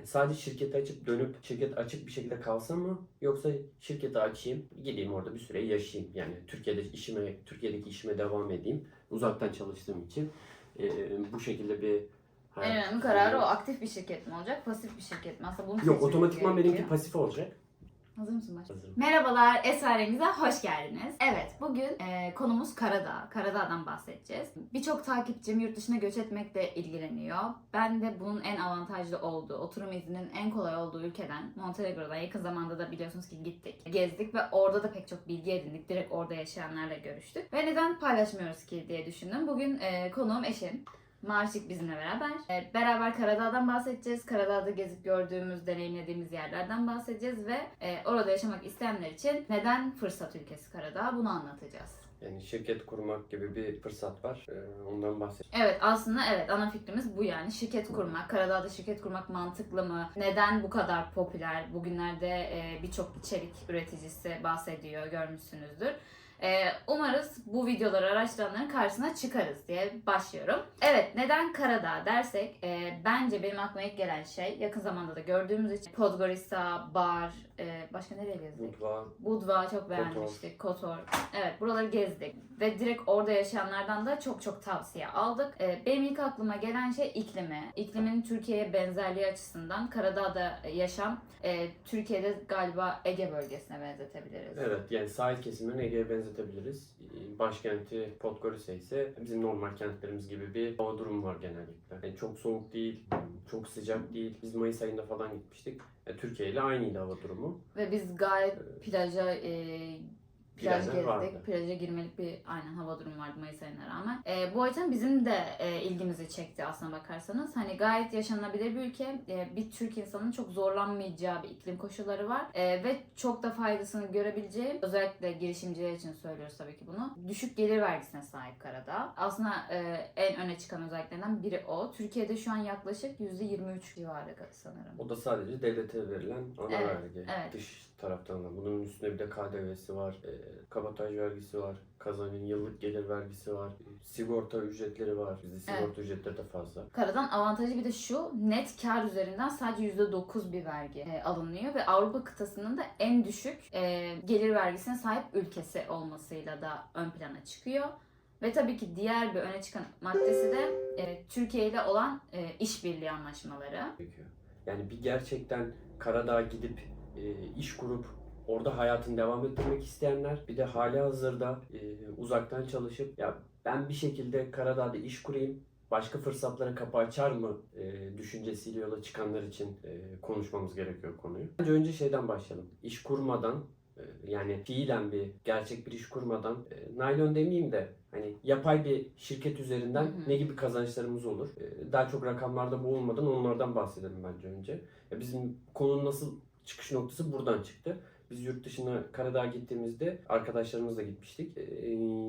Yani sadece şirketi açıp dönüp şirket açık bir şekilde kalsın mı? Yoksa şirketi açayım, gideyim orada bir süre yaşayayım. Yani Türkiye'de işime, Türkiye'deki işime devam edeyim. Uzaktan çalıştığım için e, bu şekilde bir En önemli kararı o. Aktif bir şirket mi olacak, pasif bir şirket mi? Aslında bunu Yok seçmek otomatikman benimki gerekiyor. pasif olacak. Hazır mısın başla? Hazırım. Merhabalar, Esrarengize hoş geldiniz. Evet, bugün e, konumuz Karadağ. Karadağ'dan bahsedeceğiz. Birçok takipçim yurt dışına göç etmekle ilgileniyor. Ben de bunun en avantajlı olduğu, oturum izninin en kolay olduğu ülkeden, Montenegro'dan yakın zamanda da biliyorsunuz ki gittik, gezdik ve orada da pek çok bilgi edindik. Direkt orada yaşayanlarla görüştük. Ve neden paylaşmıyoruz ki diye düşündüm. Bugün e, konuğum eşim. Marşik bizimle beraber. E, beraber Karadağ'dan bahsedeceğiz. Karadağ'da gezip gördüğümüz, deneyimlediğimiz yerlerden bahsedeceğiz ve e, orada yaşamak isteyenler için neden fırsat ülkesi Karadağ bunu anlatacağız. Yani şirket kurmak gibi bir fırsat var. Ee, ondan bahsedeceğim. Evet aslında evet ana fikrimiz bu yani. Şirket kurmak, Karadağ'da şirket kurmak mantıklı mı? Neden bu kadar popüler? Bugünlerde e, birçok içerik üreticisi bahsediyor, görmüşsünüzdür. E, umarız bu videoları araştıranların karşısına çıkarız diye başlıyorum. Evet neden Karadağ dersek e, bence benim aklıma ilk gelen şey yakın zamanda da gördüğümüz için Podgorica, Bar, e, başka nereye gezdik? Mutfağı Budva çok beğenmiştik. Kotor. Evet buraları gezdik. Ve direkt orada yaşayanlardan da çok çok tavsiye aldık. Ee, benim ilk aklıma gelen şey iklimi. İklimin Türkiye'ye benzerliği açısından Karadağ'da yaşam e, Türkiye'de galiba Ege bölgesine benzetebiliriz. Evet yani sahil kesimini Ege'ye benzetebiliriz. Ee, Başkenti Podgorica ise bizim normal kentlerimiz gibi bir hava durumu var genellikle. Yani çok soğuk değil, çok sıcak değil. Biz Mayıs ayında falan gitmiştik. Yani Türkiye ile aynıydı hava durumu. Ve biz gayet plaja e, plaj gezdik. vardı. Plaja girmelik bir aynen hava durumu vardı Mayıs ayına rağmen. E, bu açıdan bizim de e, ilgimizi çekti aslına bakarsanız. Hani gayet yaşanabilir bir ülke. E, bir Türk insanın çok zorlanmayacağı bir iklim koşulları var. E, ve çok da faydasını görebileceği özellikle girişimciler için söylüyoruz tabii ki bunu. Düşük gelir vergisine sahip Karadağ. Aslında e, en öne çıkan özelliklerinden biri o. Türkiye'de şu an yaklaşık %23 civarı sanırım. O da sadece devlete verilen ana Evet, vergi. evet. Dış taraftan da. Bunun üstüne bir de KDV'si var, e, kabotaj vergisi var, kazancın yıllık gelir vergisi var, sigorta ücretleri var. Bizde sigorta ücretleri de fazla. Karadan avantajı bir de şu net kar üzerinden sadece %9 bir vergi e, alınıyor ve Avrupa kıtasının da en düşük e, gelir vergisine sahip ülkesi olmasıyla da ön plana çıkıyor. Ve tabii ki diğer bir öne çıkan maddesi de e, Türkiye ile olan e, işbirliği anlaşmaları. Yani bir gerçekten Karadağ'a gidip e, iş kurup orada hayatını devam ettirmek isteyenler bir de hali hazırda e, uzaktan çalışıp ya ben bir şekilde Karadağ'da iş kurayım başka fırsatlara kapı açar mı e, düşüncesiyle yola çıkanlar için e, konuşmamız gerekiyor konuyu. Önce önce şeyden başlayalım. İş kurmadan e, yani fiilen bir gerçek bir iş kurmadan e, naylon demeyeyim de hani yapay bir şirket üzerinden Hı hı. ne gibi kazançlarımız olur? E, daha çok rakamlarda boğulmadan onlardan bahsedelim bence önce. Ya bizim konunun nasıl çıkış noktası buradan çıktı. Biz yurt dışına Karadağ'a gittiğimizde arkadaşlarımızla gitmiştik. E,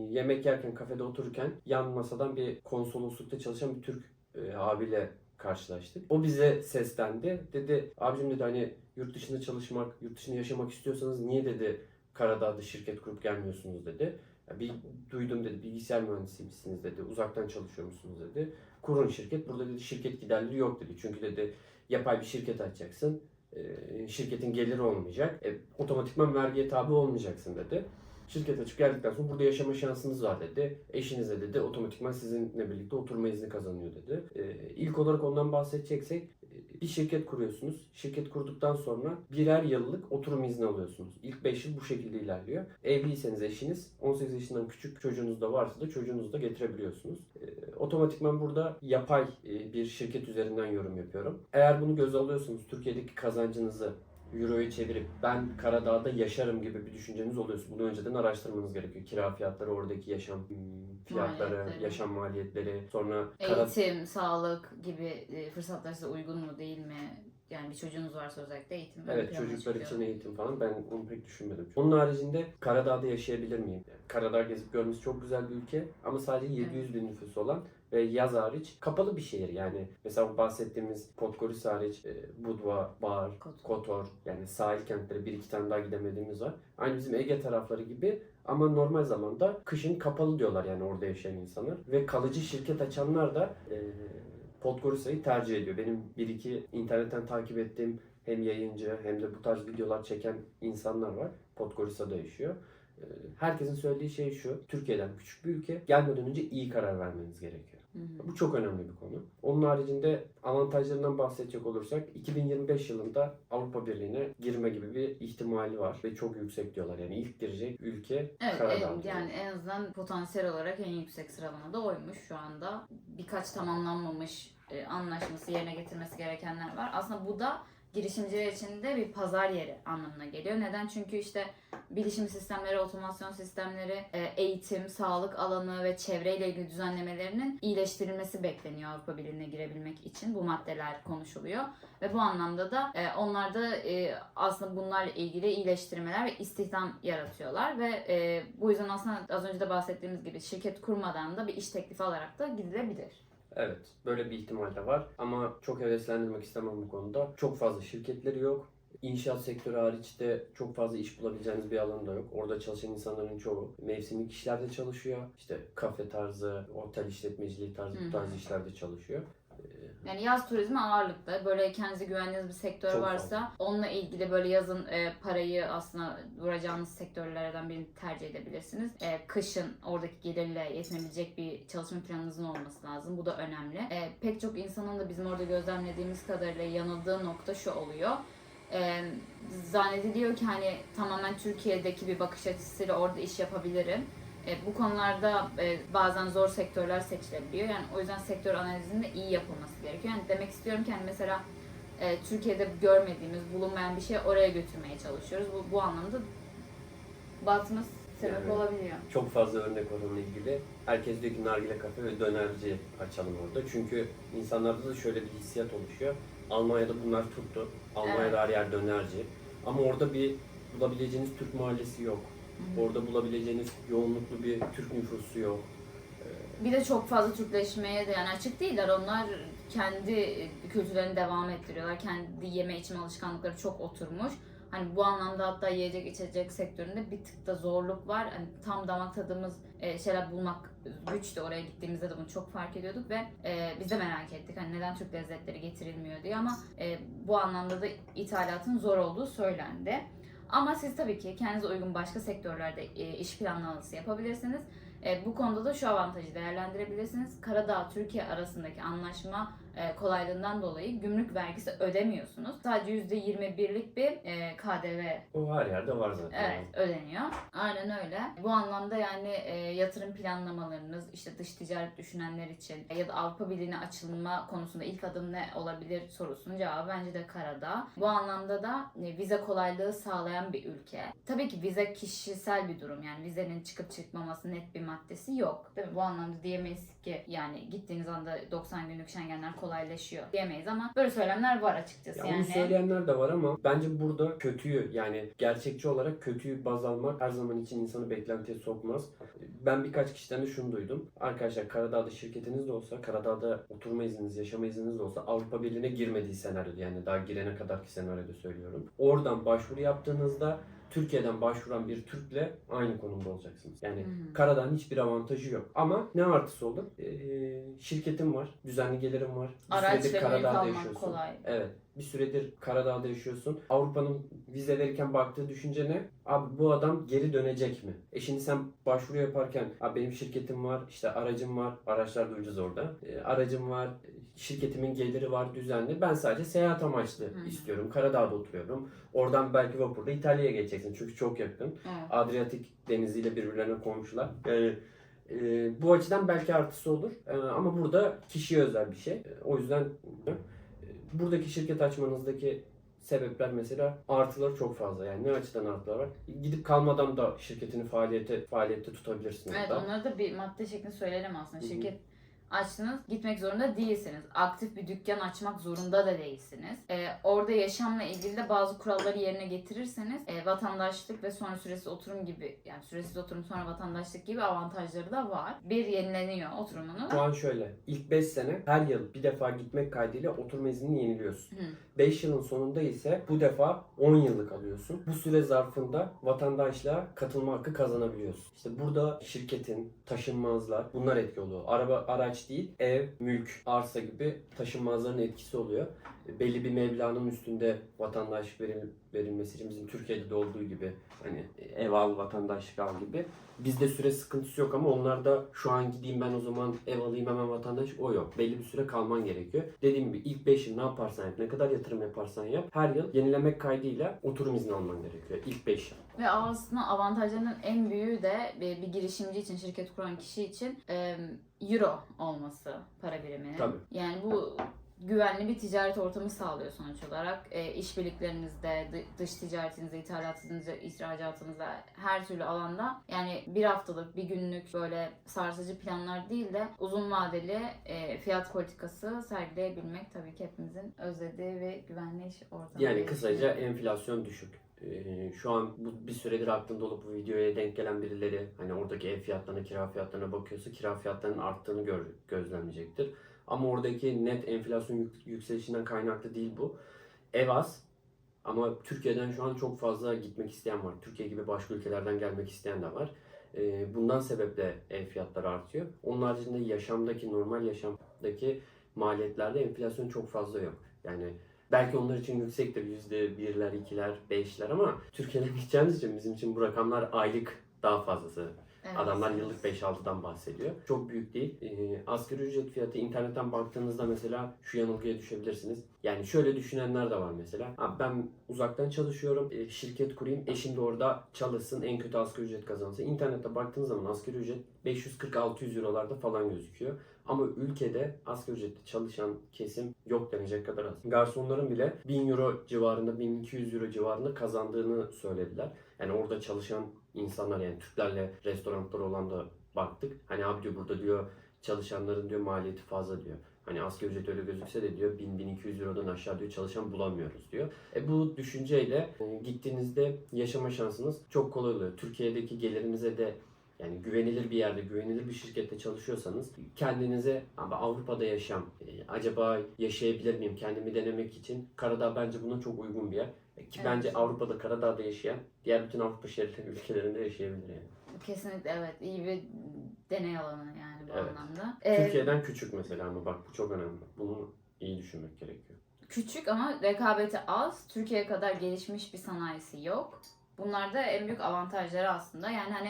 yemek yerken kafede otururken yan masadan bir konsoloslukta çalışan bir Türk e, abiyle karşılaştık. O bize seslendi. Dedi abicim dedi hani yurt dışında çalışmak, yurt dışında yaşamak istiyorsanız niye dedi Karadağ'da şirket kurup gelmiyorsunuz dedi. Ya bir duydum dedi bilgisayar mühendisiymişsiniz dedi. Uzaktan çalışıyor musunuz dedi. Kurun şirket. Burada dedi şirket giderleri yok dedi. Çünkü dedi yapay bir şirket açacaksın. Şirketin geliri olmayacak. E, otomatikman vergiye tabi olmayacaksın dedi. Şirket açıp geldikten sonra burada yaşama şansınız var dedi. Eşinize dedi otomatikman sizinle birlikte oturma izni kazanıyor dedi. Ee, ilk olarak ondan bahsedeceksek e, bir şirket kuruyorsunuz. Şirket kurduktan sonra birer yıllık oturum izni alıyorsunuz. İlk 5 yıl bu şekilde ilerliyor. Evliyseniz eşiniz 18 yaşından küçük çocuğunuz da varsa da çocuğunuzu da getirebiliyorsunuz. Ee, otomatikman burada yapay e, bir şirket üzerinden yorum yapıyorum. Eğer bunu göze alıyorsunuz Türkiye'deki kazancınızı Euro'yu çevirip ben Karadağ'da yaşarım gibi bir düşünceniz oluyorsa bunu önceden araştırmanız gerekiyor. Kira fiyatları, oradaki yaşam fiyatları, Maliyetleri. yaşam maliyetleri, sonra Kara- Eğitim, sağlık gibi e, fırsatlar size uygun mu değil mi? Yani bir çocuğunuz varsa özellikle eğitim. Evet çocuklar çıkıyor. için eğitim falan ben onu pek düşünmedim. Onun haricinde Karadağ'da yaşayabilir miyim? Karadağ gezip görmesi çok güzel bir ülke ama sadece 700 bin nüfusu olan ve yaz hariç kapalı bir şehir yani. Mesela bahsettiğimiz Podgorica hariç e, Budva, Bar, Kotor. Kotor yani sahil kentleri bir iki tane daha gidemediğimiz var. Aynı bizim Ege tarafları gibi ama normal zamanda kışın kapalı diyorlar yani orada yaşayan insanlar. Ve kalıcı şirket açanlar da e, Podgorica'yı tercih ediyor. Benim bir iki internetten takip ettiğim hem yayıncı hem de bu tarz videolar çeken insanlar var. Podgorica'da yaşıyor. Ee, Herkesin söylediği şey şu. Türkiye'den küçük bir ülke. Gelmeden önce iyi karar vermeniz gerekiyor. Hı hı. Bu çok önemli bir konu. Onun haricinde avantajlarından bahsedecek olursak 2025 yılında Avrupa Birliği'ne girme gibi bir ihtimali var ve çok yüksek diyorlar. Yani ilk girecek ülke Evet Karadağ. diyorlar. yani en azından potansiyel olarak en yüksek sıralamada oymuş şu anda. Birkaç tamamlanmamış e, anlaşması yerine getirmesi gerekenler var. Aslında bu da girişimciler için de bir pazar yeri anlamına geliyor. Neden? Çünkü işte bilişim sistemleri, otomasyon sistemleri, e, eğitim, sağlık alanı ve çevreyle ilgili düzenlemelerinin iyileştirilmesi bekleniyor Avrupa Birliği'ne girebilmek için. Bu maddeler konuşuluyor. Ve bu anlamda da e, onlar da e, aslında bunlarla ilgili iyileştirmeler ve istihdam yaratıyorlar ve bu yüzden aslında az önce de bahsettiğimiz gibi şirket kurmadan da bir iş teklifi alarak da gidilebilir. Evet, böyle bir ihtimal de var ama çok heveslendirmek istemem bu konuda. Çok fazla şirketleri yok. İnşaat sektörü hariç de çok fazla iş bulabileceğiniz bir alan da yok. Orada çalışan insanların çoğu mevsimlik işlerde çalışıyor. İşte kafe tarzı, otel işletmeciliği tarzı bu tarz işlerde çalışıyor. Yani yaz turizmi ağırlıklı. Böyle kendinize güvendiğiniz bir sektör Çok varsa fazla. onunla ilgili böyle yazın e, parayı aslında vuracağınız sektörlerden birini tercih edebilirsiniz. E, kışın oradaki gelirle yetinebilecek bir çalışma planınızın olması lazım. Bu da önemli. E, pek çok insanın da bizim orada gözlemlediğimiz kadarıyla yanıldığı nokta şu oluyor. E, zannediliyor ki hani tamamen Türkiye'deki bir bakış açısıyla orada iş yapabilirim. E, bu konularda e, bazen zor sektörler seçilebiliyor. Yani o yüzden sektör analizinin de iyi yapılması gerekiyor. Yani demek istiyorum ki hani mesela e, Türkiye'de görmediğimiz, bulunmayan bir şey oraya götürmeye çalışıyoruz. Bu, bu anlamda batması sebep Yani. olabiliyor. Çok fazla örnek var onunla ilgili. Herkes diyor ki nargile kafe ve dönerci açalım orada. Çünkü insanlarda da şöyle bir hissiyat oluşuyor. Almanya'da bunlar tuttu. Almanya'da her yer dönerci. Ama orada bir bulabileceğiniz Türk mahallesi yok. Orada bulabileceğiniz yoğunluklu bir Türk nüfusu yok. Bir de çok fazla Türkleşmeye de yani açık değiller. Onlar kendi kültürlerini devam ettiriyorlar. Kendi yeme içme alışkanlıkları çok oturmuş. Hani bu anlamda hatta yiyecek içecek sektöründe bir tık da zorluk var. Hani tam damak tadımız e, şeyler bulmak güçtü. Oraya gittiğimizde de bunu çok fark ediyorduk ve e, biz de merak ettik. Hani neden Türk lezzetleri getirilmiyor diye ama e, bu anlamda da ithalatın zor olduğu söylendi. Ama siz tabii ki kendinize uygun başka sektörlerde e, iş planlaması yapabilirsiniz. E, bu konuda da şu avantajı değerlendirebilirsiniz. Karadağ Türkiye arasındaki anlaşma kolaylığından dolayı gümrük vergisi ödemiyorsunuz. Sadece %21'lik bir e, KDV O her yerde var zaten. Evet ödeniyor. Aynen öyle. Bu anlamda yani e, yatırım planlamalarınız işte dış ticaret düşünenler için e, ya da Avrupa Birliği'ne açılma konusunda ilk adım ne olabilir sorusunun cevabı bence de Karadağ. Bu anlamda da e, vize kolaylığı sağlayan bir ülke. Tabii ki vize kişisel bir durum yani vizenin çıkıp çıkmaması net bir maddesi yok. Değil mi? Bu anlamda diyemeyiz ki yani gittiğiniz anda 90 günlük Schengenler kolaylaşıyor diyemeyiz ama böyle söylemler var açıkçası Ya yani. bunu söyleyenler de var ama bence burada kötüyü yani gerçekçi olarak kötüyü baz almak her zaman için insanı beklentiye sokmaz. Ben birkaç kişiden de şunu duydum. Arkadaşlar Karadağ'da şirketiniz de olsa, Karadağ'da oturma izniniz, yaşama izniniz de olsa Avrupa Birliği'ne girmediği senaryoda yani daha girene kadarki senaryoda söylüyorum. Oradan başvuru yaptığınızda Türkiye'den başvuran bir Türk'le aynı konumda olacaksınız. Yani Hı. Karadağ'ın hiçbir avantajı yok. Ama ne artısı olur? Ee, şirketim var, düzenli gelirim var. Bir Araç süredir ve mülk Karadağ'da almak yaşıyorsun. kolay. Evet. Bir süredir Karadağ'da yaşıyorsun. Avrupa'nın vize verirken baktığı düşünce ne? Abi bu adam geri dönecek mi? E şimdi sen başvuru yaparken abi benim şirketim var, işte aracım var. Araçlar da ucuz orada. E, aracım var, şirketimin geliri var düzenli. Ben sadece seyahat amaçlı Hı. istiyorum. Karadağ'da oturuyorum. Oradan belki vapurda İtalya'ya geçeceksin. Çünkü çok yakın. Evet. Adriyatik deniziyle birbirlerine komşular. Yani e, bu açıdan belki artısı olur. E, ama burada kişiye özel bir şey. E, o yüzden e, buradaki şirket açmanızdaki sebepler mesela artıları çok fazla. Yani ne açıdan artılar var? Gidip kalmadan da şirketini faaliyete faaliyette tutabilirsin Evet orada. onları da bir madde şeklinde söyleyelim aslında. Şirket açtınız gitmek zorunda değilsiniz. Aktif bir dükkan açmak zorunda da değilsiniz. Ee, orada yaşamla ilgili de bazı kuralları yerine getirirseniz e, vatandaşlık ve sonra süresiz oturum gibi yani süresiz oturum sonra vatandaşlık gibi avantajları da var. Bir yenileniyor oturumunu. Şu an şöyle. ilk 5 sene her yıl bir defa gitmek kaydıyla oturma iznini yeniliyorsun. Hı. 5 yılın sonunda ise bu defa 10 yıllık alıyorsun. Bu süre zarfında vatandaşlığa katılma hakkı kazanabiliyorsun. İşte burada şirketin, taşınmazlar bunlar etki oluyor. Araba, araç değil, ev, mülk, arsa gibi taşınmazların etkisi oluyor. Belli bir meblağın üstünde vatandaşlık veril- verilmesi için bizim Türkiye'de de olduğu gibi hani ev al, vatandaşlık al gibi. Bizde süre sıkıntısı yok ama onlarda şu an gideyim ben o zaman ev alayım hemen vatandaş o yok. Belli bir süre kalman gerekiyor. Dediğim gibi ilk 5 yıl ne yaparsan yap, ne kadar yatırım yaparsan yap her yıl yenilemek kaydıyla oturum izni alman gerekiyor. İlk 5 yıl. Ve aslında avantajlarının en büyüğü de bir, bir girişimci için, şirket kuran kişi için e, euro olması para biriminin. Tabii. Yani bu güvenli bir ticaret ortamı sağlıyor sonuç olarak. E, işbirliklerinizde, dı- dış ticaretinizde, ithalatınızda, ihracatınızda her türlü alanda yani bir haftalık, bir günlük böyle sarsıcı planlar değil de uzun vadeli e, fiyat politikası sergileyebilmek tabii ki hepimizin özlediği ve güvenli iş ortamı. Yani kısaca enflasyon düşük. Ee, şu an bu bir süredir aklında olup bu videoya denk gelen birileri hani oradaki ev fiyatlarına, kira fiyatlarına bakıyorsa kira fiyatlarının arttığını gör, gözlemleyecektir. Ama oradaki net enflasyon yük- yükselişinden kaynaklı değil bu. Ev az ama Türkiye'den şu an çok fazla gitmek isteyen var. Türkiye gibi başka ülkelerden gelmek isteyen de var. Ee, bundan sebeple ev fiyatları artıyor. Onun haricinde yaşamdaki, normal yaşamdaki maliyetlerde enflasyon çok fazla yok. Yani belki onlar için yüksektir. Yüzde birler, ikiler, beşler ama Türkiye'den gideceğimiz için bizim için bu rakamlar aylık daha fazlası. Evet. Adamlar yıllık 5-6'dan bahsediyor. Çok büyük değil. Ee, asgari ücret fiyatı internetten baktığınızda mesela şu yanılgıya düşebilirsiniz. Yani şöyle düşünenler de var mesela. Abi ben uzaktan çalışıyorum, e, şirket kurayım, eşim de orada çalışsın, en kötü asgari ücret kazansın. İnternette baktığınız zaman asgari ücret 540-600 eurolarda falan gözüküyor. Ama ülkede asgari ücretli çalışan kesim yok denecek kadar az. Garsonların bile 1000 euro civarında, 1200 euro civarında kazandığını söylediler. Yani orada çalışan insanlar yani Türklerle restoranlar olan da baktık. Hani abi diyor burada diyor çalışanların diyor maliyeti fazla diyor. Hani asgari ücret öyle gözükse de diyor 1000-1200 Euro'dan aşağı diyor çalışan bulamıyoruz diyor. E bu düşünceyle e, gittiğinizde yaşama şansınız çok kolay oluyor. Türkiye'deki gelirinize de yani güvenilir bir yerde, güvenilir bir şirkette çalışıyorsanız kendinize abi Avrupa'da yaşam, e, acaba yaşayabilir miyim kendimi denemek için Karadağ bence buna çok uygun bir yer. E, Ki Evet. bence Avrupa'da Karadağ'da yaşayan diğer bütün Avrupa şehirleri ülkelerinde yaşayabilir yani. Kesinlikle evet iyi bir deney alanı yani bu Evet. anlamda. Ee, Türkiye'den küçük mesela ama bak bu çok önemli. Bunu iyi düşünmek gerekiyor. Küçük ama rekabeti az. Türkiye kadar gelişmiş bir sanayisi yok. Bunlar da en büyük avantajları aslında. Yani hani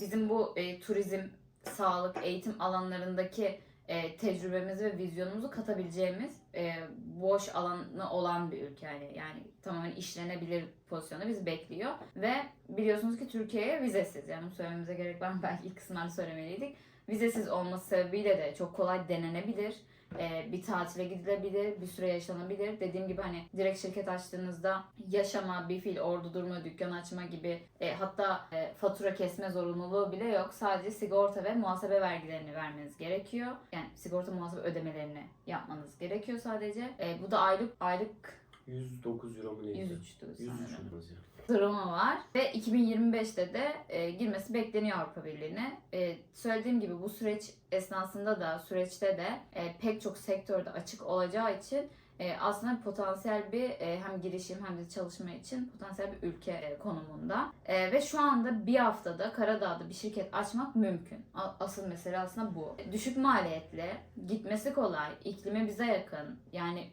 bizim bu e, turizm, sağlık, eğitim alanlarındaki e, tecrübemizi ve vizyonumuzu katabileceğimiz e, boş alanı olan bir ülke. Yani, yani tamamen işlenebilir pozisyonda bizi bekliyor. Ve biliyorsunuz ki Türkiye'ye vizesiz. Yani bunu söylememize gerek var mı? Belki ilk kısımlarda söylemeliydik. Vizesiz olması sebebiyle de çok kolay denenebilir. Ee, bir tatile gidilebilir, bir süre yaşanabilir. Dediğim gibi hani direkt şirket açtığınızda yaşama, bir fiil orada durma, dükkan açma gibi e, hatta e, fatura kesme zorunluluğu bile yok. Sadece sigorta ve muhasebe vergilerini vermeniz gerekiyor. Yani sigorta muhasebe ödemelerini yapmanız gerekiyor sadece. E, bu da aylık aylık 109 euro mu neydi? 103'tü 103 sanırım ya. durumu var ve 2025'te de e, girmesi bekleniyor Avrupa Birliği'ne. E, söylediğim gibi bu süreç esnasında da süreçte de e, pek çok sektörde açık olacağı için e, aslında potansiyel bir e, hem girişim hem de çalışma için potansiyel bir ülke e, konumunda. E, ve şu anda bir haftada Karadağ'da bir şirket açmak mümkün. A- asıl mesele aslında bu. Düşük maliyetli, gitmesi kolay, iklimi bize yakın. Yani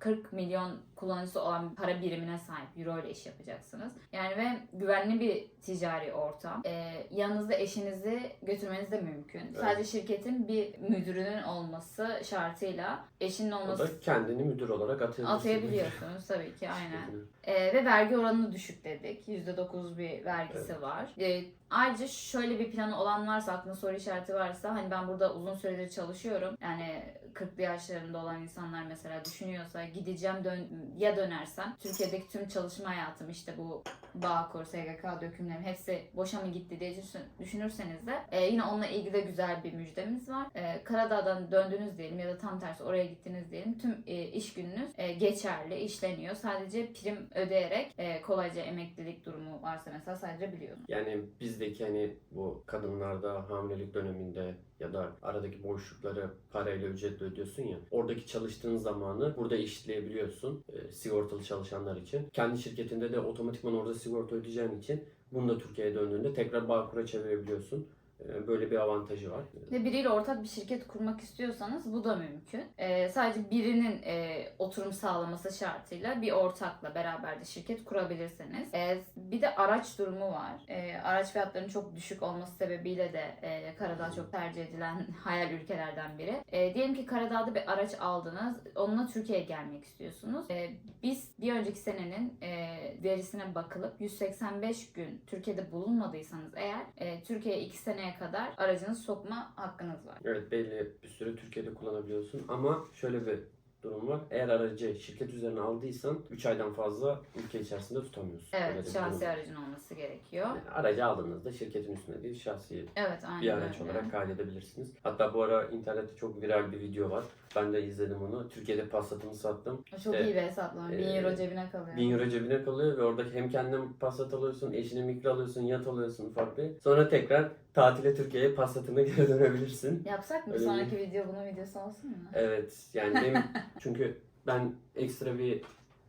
340 milyon kullanıcısı olan para birimine sahip euro ile iş yapacaksınız. Yani ve güvenli bir ticari ortam. E, yanınızda eşinizi götürmeniz de mümkün. Evet. Sadece şirketin bir müdürünün olması şartıyla eşinin O olması da kendini müdür olarak atayabilirsin. atayabiliyorsunuz tabii ki aynen. Ee, ve vergi oranını düşük dedik. %9 bir vergisi var. Ee, ayrıca şöyle bir planı olan varsa, aklında soru işareti varsa hani ben burada uzun süredir çalışıyorum. Yani 40'lı yaşlarında olan insanlar mesela düşünüyorsa gideceğim dön ya dönersem Türkiye'deki tüm çalışma hayatım işte bu Bağkur, SGK dökümlerim hepsi boşa mı gitti diye düşün- düşünürseniz de e, yine onunla ilgili de güzel bir müjdemiz var. E, Karadağ'dan döndünüz diyelim ya da tam tersi oraya gittiniz diyelim. Tüm e, iş gününüz e, geçerli, işleniyor. Sadece prim ödeyerek e, kolayca emeklilik durumu varsa mesela sadece biliyorsunuz. Yani bizdeki hani bu kadınlarda hamilelik döneminde ya da aradaki boşlukları parayla ücretle ödüyorsun ya. Oradaki çalıştığın zamanı burada eşitleyebiliyorsun e, sigortalı çalışanlar için. Kendi şirketinde de otomatikman orada sigorta ödeyeceğin için bunu da Türkiye'ye döndüğünde tekrar Bağkur'a çevirebiliyorsun. E, Böyle bir avantajı var. Ve biriyle ortak bir şirket kurmak istiyorsanız bu da mümkün. Ee, sadece birinin e, oturum sağlaması şartıyla bir ortakla beraber de şirket kurabilirsiniz. Ee, bir de araç durumu var. Ee, araç fiyatlarının çok düşük olması sebebiyle de e, Karadağ çok tercih edilen hayal ülkelerden biri. Ee, diyelim ki Karadağ'da bir araç aldınız. Onunla Türkiye'ye gelmek istiyorsunuz. Ee, biz bir önceki senenin e, verisine bakılıp 185 gün Türkiye'de bulunmadıysanız eğer e, Türkiye'ye 2 seneye kadar aracınızı sokma hakkınız var. Evet belli bir süre Türkiye'de kullanabiliyorsun ama şöyle bir durum var. Eğer aracı şirket üzerine aldıysan 3 aydan fazla ülke içerisinde tutamıyorsun. Öyle Evet, bir şahsi durum aracın olması gerekiyor. Yani aracı aldığınızda şirketin üstüne değil şahsi Evet, aynen bir araç öyle. olarak kaydedebilirsiniz. Hatta bu ara internette çok viral bir video var. Ben de izledim onu. Türkiye'de Passat'ımı sattım. Çok İşte, iyi bir hesaplama. 1000 e, euro cebine kalıyor. 1000 euro cebine kalıyor ve orada hem kendin Passat alıyorsun, eşine mikro alıyorsun, yat alıyorsun ufak bir. Sonra tekrar tatile Türkiye'ye Passat'ına geri dönebilirsin. Yapsak mı? Bir Öyle sonraki video bunun videosu olsun mu? Evet yani benim çünkü ben ekstra bir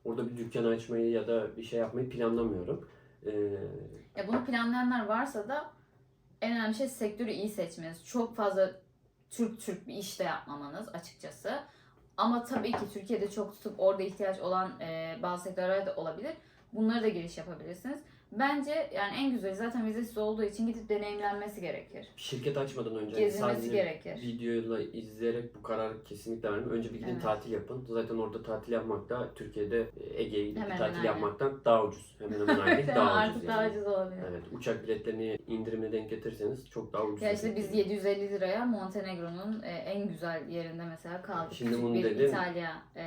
orada bir dükkan açmayı ya da bir şey yapmayı planlamıyorum. Ee, Ya bunu planlayanlar varsa da en önemli şey sektörü iyi seçmeniz. Çok fazla Türk Türk bir iş de yapmamanız açıkçası. Ama tabii ki Türkiye'de çok tutup orada ihtiyaç olan e, bazı sektörler de olabilir. Bunlara da giriş yapabilirsiniz. Bence yani en güzeli zaten vizesiz olduğu için gidip deneyimlenmesi gerekir. şirket açmadan önce Gezilmesi sadece gerekir. videoyla izleyerek bu kararı kesinlikle vermem. Önce bir gidin Evet. tatil yapın. Zaten orada tatil yapmak da Türkiye'de Ege'ye gidip bir Hemen tatil hemen yapmaktan daha ucuz. Hemen hemen aynı değil, daha ucuz Artık yani. daha ucuz olabilir. Evet, uçak biletlerini indirimle denk getirirseniz çok daha ucuz. Ya işte biz 750 liraya Montenegro'nun e, en güzel yerinde mesela kaldık. Şimdi Küçük bunu bir dedin. İtalya. e,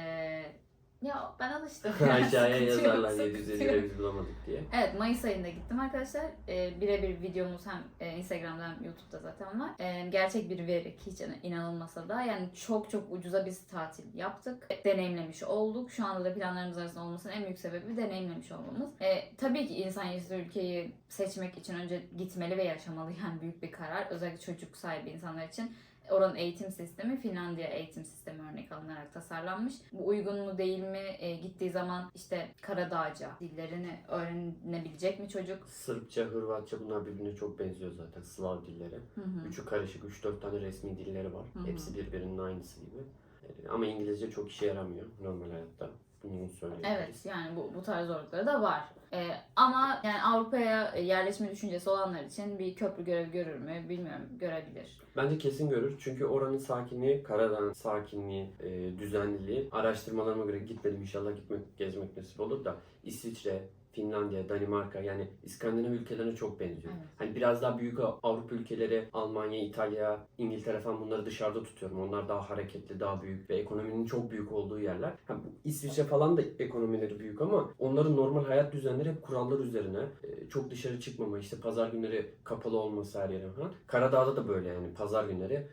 ya ben alıştım. Aşağıya yazarlar sıkıntı 750 yok. lira biz bulamadık diye. Evet Mayıs ayında gittim arkadaşlar. Ee, birebir videomuz hem e, Instagram'da hem YouTube'da zaten var. Ee, gerçek bir veri hiç inanılmasa da yani çok çok ucuza biz tatil yaptık. Deneyimlemiş olduk. Şu anda da planlarımız arasında olmasının en büyük sebebi deneyimlemiş olmamız. Ee, tabii ki insan yaşadığı ülkeyi seçmek için önce gitmeli ve yaşamalı yani büyük bir karar. Özellikle çocuk sahibi insanlar için. Oranın eğitim sistemi Finlandiya eğitim sistemi örnek alınarak tasarlanmış. Bu uygun mu değil mi? E, gittiği zaman işte Karadağca dillerini öğrenebilecek mi çocuk? Sırpça, Hırvatça bunlar birbirine çok benziyor zaten Slav dilleri. Hı hı. Üçü karışık, 3-4 tane resmi dilleri var. Hı hı. Hepsi birbirinin aynısı gibi. Ee, Ama İngilizce çok işe yaramıyor normal hayatta. Bunu söyleyebiliriz. Evet yani bu, bu tarz zorlukları da var. E, ama yani Avrupa'ya yerleşme düşüncesi olanlar için bir köprü görevi görür mü bilmiyorum görebilir. Bence kesin görür. Çünkü oranın sakinliği, Karadağ'ın sakinliği, e, düzenliliği. Araştırmalarıma göre gitmedim inşallah gitmek, gezmek nasip olur da İsviçre, Finlandiya, Danimarka yani İskandinav ülkelerine çok benziyor. Evet. Hani biraz daha büyük Avrupa ülkeleri, Almanya, İtalya, İngiltere falan bunları dışarıda tutuyorum. Onlar daha hareketli, daha büyük ve ekonominin çok büyük olduğu yerler. Bu İsviçre falan da ekonomileri büyük ama onların normal hayat düzenleri hep kurallar üzerine. Ee, çok dışarı çıkmama, işte pazar günleri kapalı olması her yerin falan. Karadağ'da da böyle yani pazar günleri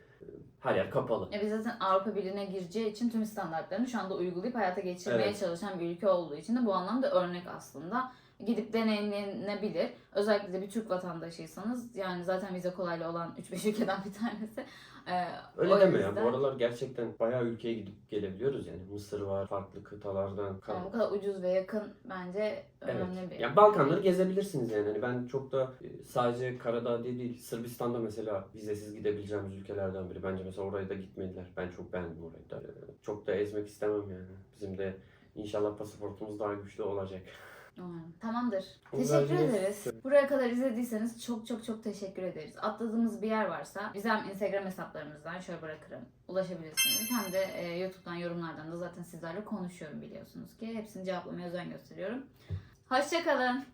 her yer kapalı. E biz zaten Avrupa Birliği'ne gireceği için tüm standartlarını şu anda uygulayıp hayata geçirmeye Evet. çalışan bir ülke olduğu için de bu anlamda örnek aslında. Gidip deneyimlenebilir. Özellikle de bir Türk vatandaşıysanız yani zaten vize kolaylığı olan 3-5 ülkeden bir tanesi. Ee, Öyle deme ya. yüzden- Bu aralar gerçekten bayağı ülkeye gidip gelebiliyoruz yani. Mısır var, farklı kıtalardan. kal- Yani bu kadar ucuz ve yakın bence önemli Evet. bir. Ya Balkanları gezebilirsiniz yani. Hani ben çok da e, sadece Karadağ diye değil, Sırbistan'da mesela vizesiz gidebileceğimiz ülkelerden biri. Bence mesela oraya da gitmediler. Ben çok beğendim orayı da. Çok da ezmek istemem yani. Bizim de inşallah pasaportumuz daha güçlü olacak. Umarım. Tamamdır. Teşekkür ederiz. Buraya kadar izlediyseniz çok çok çok teşekkür ederiz. Atladığımız bir yer varsa bize hem Instagram hesaplarımızdan şöyle bırakırım. Ulaşabilirsiniz. Hem de e, YouTube'dan yorumlardan da zaten sizlerle konuşuyorum biliyorsunuz ki. Hepsini cevaplamaya özen gösteriyorum. Hoşçakalın.